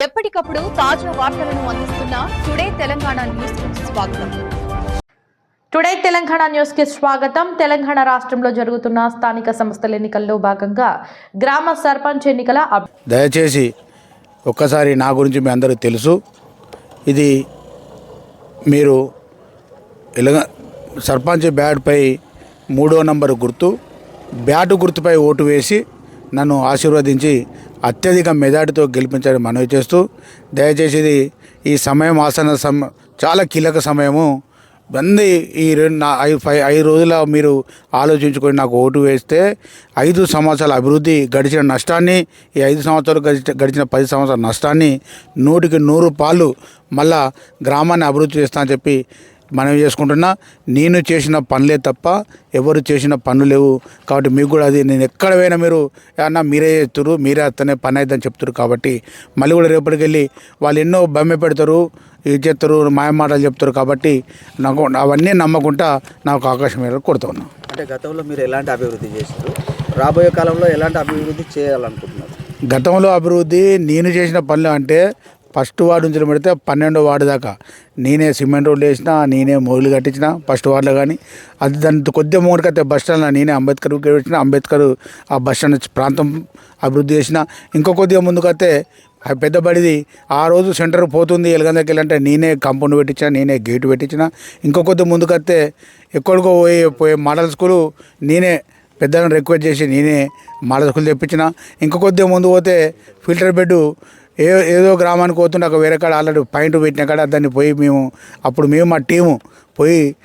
ఎప్పటికప్పుడు తాజా వార్తలను అందిస్తున్న టుడే తెలంగాణ న్యూస్కు స్వాగతం. టుడే తెలంగాణ న్యూస్కి స్వాగతం. తెలంగాణ రాష్ట్రంలో జరుగుతున్న స్థానిక సంస్థల ఎన్నికల్లో భాగంగా గ్రామ సర్పంచ్ ఎన్నికల దయచేసి ఒక్కసారి నా గురించి మీ అందరికీ తెలుసు. ఇది మీరు ఎలగ సర్పంచ్ బ్యాట్పై మూడో నంబర్ గుర్తు బ్యాట్ గుర్తుపై ఓటు వేసి నన్ను ఆశీర్వదించి అత్యధిక మెజార్టీతో గెలిపించాలని మనవి చేస్తూ దయచేసి ఈ సమయం ఆసన సమ చాలా కీలక సమయము. బంది ఈ రెండు నా ఐదు ఫైవ్ ఐదు రోజుల మీరు ఆలోచించుకొని నాకు ఓటు వేస్తే ఐదు సంవత్సరాల అభివృద్ధి గడిచిన నష్టాన్ని ఈ ఐదు సంవత్సరాలు గడిచిన గడిచిన పది సంవత్సరాల నష్టాన్ని నూటికి నూరు పాలు మళ్ళా గ్రామాన్ని అభివృద్ధి చేస్తా అని చెప్పి మనం చేసుకుంటున్నా. నేను చేసిన పనులే తప్ప ఎవరు చేసిన పనులు లేవు. కాబట్టి మీకు కూడా అది నేను ఎక్కడ పోయినా మీరు అన్న మీరే చేస్తారు మీరే అతనే పని అయిద్దని చెప్తారు కాబట్టి మళ్ళీ కూడా రేపటికి వెళ్ళి వాళ్ళు ఎన్నో బొమ్మె పెడతారు ఇది చేస్తారు మాయ మాటలు చెప్తారు. కాబట్టి నాకు అవన్నీ నమ్మకుండా నాకు ఆకాశం మీద కొడుతా ఉన్నా. అంటే గతంలో మీరు ఎలాంటి అభివృద్ధి చేశారు? రాబోయే కాలంలో ఎలాంటి అభివృద్ధి చేయాలనుకుంటున్నారు? గతంలో అభివృద్ధి నేను చేసిన పనులు అంటే ఫస్ట్ వార్డు నుంచి పెడితే పన్నెండో వార్డు దాకా. నేనే సిమెంట్ రోడ్లు వేసిన నేనే మొగులు కట్టించిన ఫస్ట్ వార్డులో కానీ. అది దాని కొద్దిగా మూడుకైతే బస్ స్టాండ్లో నేనే అంబేద్కర్ పెట్టిన అంబేద్కర్ ఆ బస్ స్టాండ్ ప్రాంతం అభివృద్ధి చేసిన. ఇంకో కొద్దిగా ముందుకైతే ఆ పెద్ద బడిది ఆ రోజు సెంటర్ పోతుంది ఎలగందకి వెళ్ళంటే నేనే కంపౌండ్ పెట్టించిన నేనే గేట్ పెట్టించిన. ఇంకో కొద్ది ముందుకైతే ఎక్కడికో పోయి పోయే మోడల్ స్కూలు నేనే పెద్దలను రిక్వెస్ట్ చేసి నేనే మోడల్ స్కూల్ తెప్పించిన. ఇంకో కొద్దిగా ముందు పోతే ఫిల్టర్ బెడ్ ఏ ఏదో గ్రామానికి పోతుంటే ఒక వేరే కాడ ఆల్రెడీ పాయింట్ పెట్టిన కాడ దాన్ని పోయి మేము అప్పుడు మేము మా టీము పోయి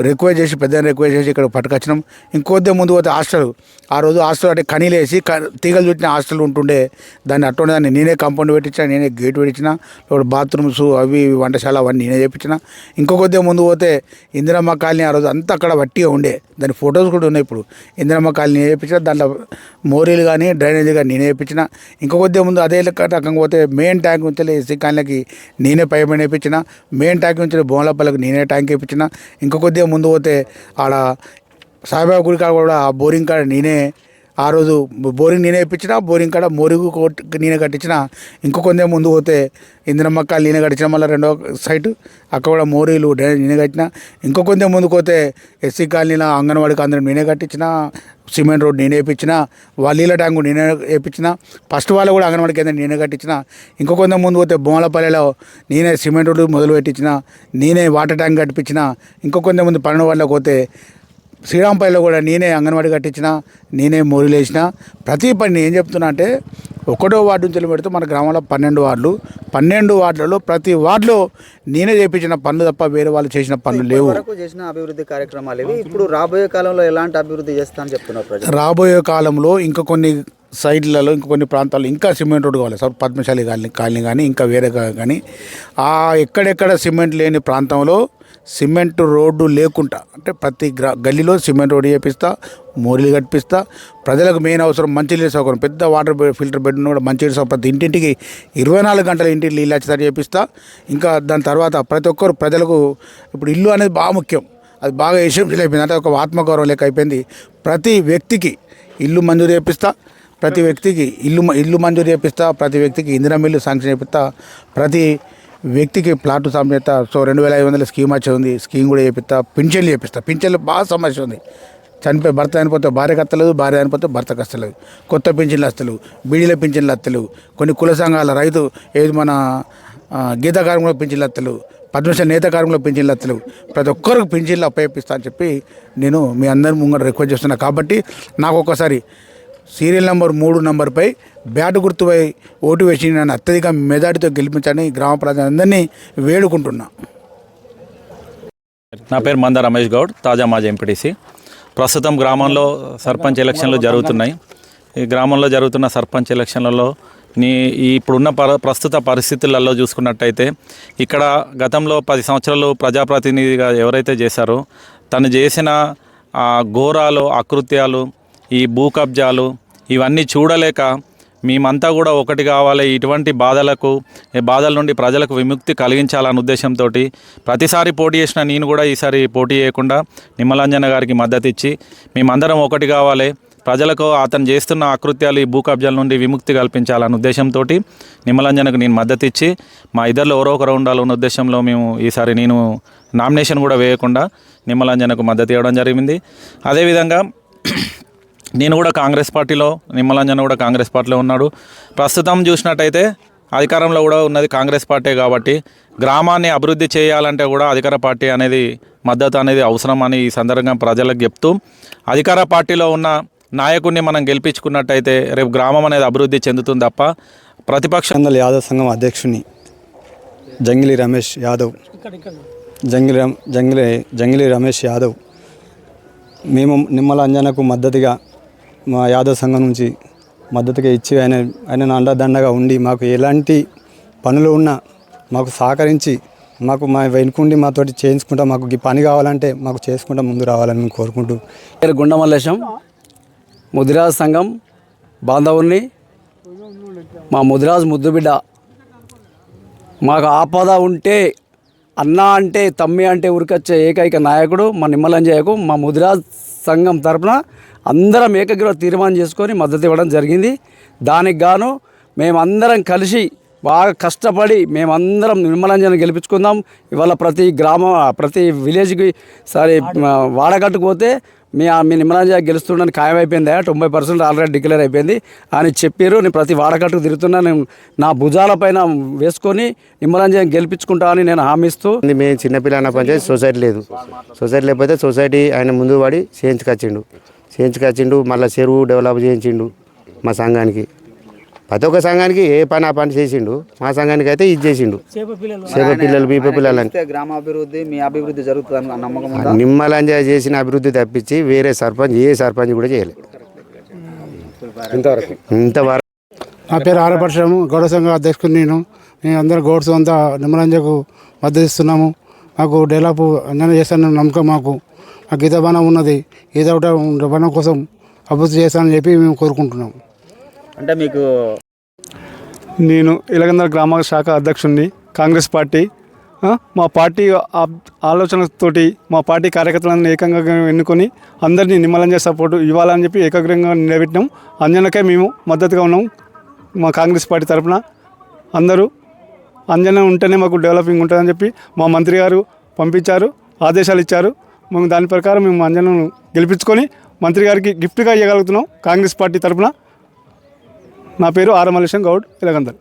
రిక్వెస్ట్ చేసి పెద్ద రిక్వెస్ట్ చేసి ఇక్కడ పట్టుకొచ్చినాం. ఇంకొద్దే ముందు పోతే హాస్టల్. ఆ రోజు హాస్టల్ అంటే కనీలేసి క- తీగలు చుట్టిన హాస్టల్ ఉంటుండే. దాన్ని అట్టుండే దాన్ని నేనే కాంపౌండ్ పెట్టించిన నేనే గేట్ పెట్టించిన ఇప్పుడు బాత్రూమ్స్ అవి ఇవి వంటశాల అవన్నీ నేనే చేపించిన. ఇంకొద్దే ముందు పోతే ఇందిరమ్మ కాలనీ ఆ రోజు అంతా అక్కడ వట్టిగా ఉండే. దాని ఫొటోస్ కూడా ఉన్నాయి ఇప్పుడు. ఇందిరమ్మ కాలనీ వేయించిన దాంట్లో మోరీలు కానీ డ్రైనేజ్ కానీ నేనే వేయించిన. ఇంకో కొద్దిగా ముందు అదే లెక్క రకంగా పోతే మెయిన్ ట్యాంక్ నుంచి ఎస్సీ కాలనీకి నేనే పైప్ వేయించిన. మెయిన్ ట్యాంక్ నుంచి బోన్లపల్లికి నేనే ట్యాంక్ వేయించిన. ఇంకో కొద్దిగా ముందు పోతే ఆడ సాయిబాబా గుడి కాడ కూడా ఆ బోరింగ్ కాడ నేనే ఆ రోజు బోరింగ్ నేనే ఇప్పించిన బోరింగ్ కాడ మోరుగు నేనే కట్టించిన. ఇంకో కొందే ముందు పోతే ఇంద్రమక్కలు నేనే కట్టించిన మళ్ళీ రెండో సైటు అక్కడ కూడా మోరీలు డ్రైనేజ్ నేనే కట్టిన. ఇంకో కొందే ముందుకు పోతే ఎస్సీ కాలనీలో అంగన్వాడీ కేంద్రం నేనే కట్టించిన సిమెంట్ రోడ్ నేనే వేయించిన వాళ్ళ నీళ్ళ ట్యాంకు నేనే వేయించిన ఫస్ట్ వాళ్ళు కూడా అంగన్వాడీ కేంద్రం నేనే కట్టించిన. ఇంకో కొంత ముందు పోతే బొమ్మలపల్లిలో నేనే సిమెంట్ రోడ్డు మొదలు పెట్టించిన నేనే వాటర్ ట్యాంక్ కట్టించిన. ఇంకో కొంత ముందు పన్నెండు వాళ్ళకి పోతే శ్రీరాంపల్లిలో కూడా నేనే అంగన్వాడీ కట్టించిన నేనే మోరీలు వేసిన. ప్రతి పని ఏం చెప్తున్నా అంటే ఒకటో వార్డు నుంచి పెడితే మన గ్రామంలో పన్నెండు వార్డులు. పన్నెండు వార్డులలో ప్రతి వార్డులో నేనే చేపించిన పనులు తప్ప వేరే వాళ్ళు చేసిన పనులు లేవు. వరకు చేసిన అభివృద్ధి కార్యక్రమాలు ఇవి. ఇప్పుడు రాబోయే కాలంలో ఎలాంటి అభివృద్ధి చేస్తా అని చెప్తున్నారు రాబోయే కాలంలో ఇంకా కొన్ని సైడ్లలో ఇంకా కొన్ని ప్రాంతాల్లో ఇంకా సిమెంట్ రోడ్డు కావాలి. సార్ పద్మశాలి కాలనీ కాలనీ కానీ ఇంకా వేరే కానీ ఆ ఎక్కడెక్కడ సిమెంట్ లేని ప్రాంతంలో సిమెంట్ రోడ్డు లేకుండా అంటే ప్రతి గ్రా గల్లీలో సిమెంట్ రోడ్డు చేపిస్తా మోరీలు కట్టిస్తా. ప్రజలకు మెయిన్ అవసరం మంచినీళ్ళ సౌకర్యం. పెద్ద వాటర్ ఫిల్టర్ బెడ్ కూడా మంచినీళ్ళ సౌకర్యం. ప్రతి ఇంటింటికి ఇరవై నాలుగు గంటల ఇంటికి నీళ్ళు వచ్చేసరి చేపిస్తా. ఇంకా దాని తర్వాత ప్రతి ఒక్కరు ప్రజలకు ఇప్పుడు ఇల్లు అనేది బాగా ముఖ్యం. అది బాగా ఎసెన్షియల్ అయిపోయింది. అంటే ఒక ఆత్మగౌరవం లెక్క అయిపోయింది. ప్రతి వ్యక్తికి ఇల్లు మంజూరు చేపిస్తా. ప్రతి వ్యక్తికి ఇల్లు ఇల్లు మంజూరు చేపిస్తా. ప్రతి వ్యక్తికి ఇందిరా మిల్లు శాంక్షన్ చేపిస్తా. ప్రతి వ్యక్తికి ప్లాట్ సమేత సో రెండు వేల ఐదు వందల స్కీమ్ వచ్చి ఉంది. స్కీమ్ కూడా చేపిస్తా పింఛన్లు చేపిస్తా. పింఛన్లు బాగా సమస్య ఉంది. చనిపోయి భర్త చనిపోతే భార్య కత్తలేదు భార్య చనిపోతే భర్త వస్తలేదు కొత్త పింఛన్లు వస్తలేవు బీడీల పింఛన్లు వస్తలేవు. కొన్ని కుల సంఘాల రైతు ఏది మన ఆ, గీత కార్మికుల పింఛన్లు వస్తలేవు. పద్మశ్రీ నేత కార్మికుల పింఛన్లు వస్తలేవు. ప్రతి ఒక్కరికి పింఛన్లు అప్పయిస్తా అని చెప్పి నేను మీ అందరి ముంగట రిక్వెస్ట్ చేస్తున్నా. కాబట్టి నాకు ఒక్కసారి సీరియల్ నెంబర్ మూడు నెంబర్పై బ్యాట్ గుర్తుపై ఓటు వేసి నన్ను అత్యధిక మెజార్టీతో గెలిపించని గ్రామ ప్రజలందరినీ వేడుకుంటున్నా. నా పేరు మంద రమేష్ గౌడ్ తాజా మాజీ ఎంపీటీసీ ప్రస్తుతం గ్రామంలో సర్పంచ్ ఎలక్షన్లు జరుగుతున్నాయి. ఈ గ్రామంలో జరుగుతున్న సర్పంచ్ ఎలక్షన్లలో నీ ఇప్పుడున్న పర ప్రస్తుత పరిస్థితులలో చూసుకున్నట్టయితే ఇక్కడ గతంలో పది సంవత్సరాలు ప్రజాప్రతినిధిగా ఎవరైతే చేశారో తను చేసిన ఆ ఘోరాలు అకృత్యాలు ఈ భూ కబ్జాలు ఇవన్నీ చూడలేక మేమంతా కూడా ఒకటి కావాలి. ఇటువంటి బాధలకు బాధల నుండి ప్రజలకు విముక్తి కలిగించాలన్న ఉద్దేశంతో ప్రతిసారి పోటీ చేసిన నేను కూడా ఈసారి పోటీ చేయకుండా నిమ్మలంజన గారికి మద్దతు ఇచ్చి మేమందరం ఒకటి కావాలి. ప్రజలకు అతను చేస్తున్న ఆకృత్యాలు ఈ భూ కబ్జాల నుండి విముక్తి కల్పించాలన్న ఉద్దేశంతో నిమ్మలంజనకు నేను మద్దతు ఇచ్చి మా ఇద్దరిలో ఎవరో ఒకరు ఉండాలన్న ఉద్దేశంలో మేము ఈసారి నేను నామినేషన్ కూడా వేయకుండా నిమ్మలంజనకు మద్దతు ఇవ్వడం జరిగింది. అదేవిధంగా నేను కూడా కాంగ్రెస్ పార్టీలో నిమ్మలంజన కూడా కాంగ్రెస్ పార్టీలో ఉన్నాడు. ప్రస్తుతం చూసినట్టయితే అధికారంలో కూడా ఉన్నది కాంగ్రెస్ పార్టీ కాబట్టి గ్రామాన్ని అభివృద్ధి చేయాలంటే కూడా అధికార పార్టీ అనేది మద్దతు అనేది అవసరం అని ఈ సందర్భంగా ప్రజలకు చెప్తూ అధికార పార్టీలో ఉన్న నాయకుడిని మనం గెలిపించుకున్నట్టయితే రేపు గ్రామం అనేది అభివృద్ధి చెందుతుంది తప్ప ప్రతిపక్ష యాదవ్ సంఘం అధ్యక్షుని జంగిలి రమేష్ యాదవ్. జంగిలి రమ్- జంగిలి జంగిలి రమేష్ యాదవ్. మేము నిమ్మల అంజనకు మద్దతుగా మా యాదవ్ సంఘం నుంచి మద్దతుగా ఇచ్చి ఆయన ఆయన అండదండగా ఉండి మాకు ఎలాంటి పనులు ఉన్నా మాకు సహకరించి మాకు మా వెనుకుండి మాతోటి చేయించుకుంటా మాకు ఈ పని కావాలంటే మాకు చేసుకుంటా ముందు రావాలని మేము కోరుకుంటూ. పేరు గుండమల్లేశం ముదిరాజ్ సంఘం బాంధవుల్ని. మా ముదిరాజ్ ముద్దుబిడ్డ. మాకు ఆపద ఉంటే అన్న అంటే తమ్మి అంటే ఉరికొచ్చే ఏకైక నాయకుడు మా నిమ్మలంజయ్యకు మా ముదిరాజ్ సంఘం తరపున అందరం ఏకగ్రహ తీర్మానం చేసుకొని మద్దతు ఇవ్వడం జరిగింది. దానికి గాను మేమందరం కలిసి బాగా కష్టపడి మేమందరం నిర్మలంజన గెలిపించుకుందాం. ఇవాళ ప్రతి గ్రామ ప్రతి విలేజ్కి సారీ వాడగట్టుకు పోతే మీ మీ నిమ్మలంజన గెలుస్తుండని ఖాయమైపోయింది. తొంభై పర్సెంట్ ఆల్రెడీ డిక్లేర్ అయిపోయింది. అని చెప్పారు నేను ప్రతి వాడకట్టుకు తిరుగుతున్నా. నేను నా భుజాలపైన వేసుకొని నిమ్మలంజన గెలిపించుకుంటా అని నేను హామీస్తూ మేము చిన్నపిల్ల పంచాయతీ సొసైటీ లేదు. సొసైటీ లేకపోతే సొసైటీ ఆయన ముందు వాడి చేయించుకొచ్చిండు. చేయించుకొచ్చిండు మళ్ళీ చెరువు డెవలప్ చేయించిండు మా సంఘానికి. ప్రతి ఒక్క సంఘానికి ఏ పని ఆ పని చేసిండు మా సంఘానికి అయితే ఇది చేసిండు. చేప పిల్లలు. బీప పిల్లలని. ఇస్తే గ్రామ అభివృద్ధి మీ అభివృద్ధి జరుగుతుంది అని నమ్మకం నిమ్మలంజ చేసిన అభివృద్ధి తప్పించి వేరే సర్పంచ్ ఏ సర్పంచ్ కూడా చేయలేదు ఇంతవరకు. ఇంతవరకు. నా పేరు ఆరపరశురాము గౌడ సంఘ అధ్యక్షుడు నేను. మేము అందరు గౌడ్స్ అంతా నిమ్మరంజకు మద్దతు ఇస్తున్నాము. మాకు డెవలప్ అంజన చేస్తానని నమ్మకం మాకు. మాకు ఈత బాణం ఉన్నది. ఈత ఒకట బాణం కోసం అభివృద్ధి చేస్తానని చెప్పి మేము కోరుకుంటున్నాము అంటే మీకు నేను ఇలగందల గ్రామ శాఖ అధ్యక్షుడిని కాంగ్రెస్ పార్టీ మా పార్టీ ఆలోచనతోటి మా పార్టీ కార్యకర్తలను ఏకంగా ఎన్నుకొని అందరినీ నిమ్మలంజ సపోర్టు ఇవ్వాలని చెప్పి ఏకాగ్రంగా నిలబెట్టినాం. అంజనకే మేము మద్దతుగా ఉన్నాం. మా కాంగ్రెస్ పార్టీ తరఫున అందరూ అంజన ఉంటేనే మాకు డెవలపింగ్ ఉంటుందని చెప్పి మా మంత్రి గారు పంపించారు ఆదేశాలు ఇచ్చారు. మేము దాని ప్రకారం మేము అంజనను గెలిపించుకొని మంత్రి గారికి గిఫ్ట్గా ఇవ్వగలుగుతున్నాం కాంగ్రెస్ పార్టీ తరఫున నా పేరు ఆరమల్లేశం గౌడ్ ఇలగందర్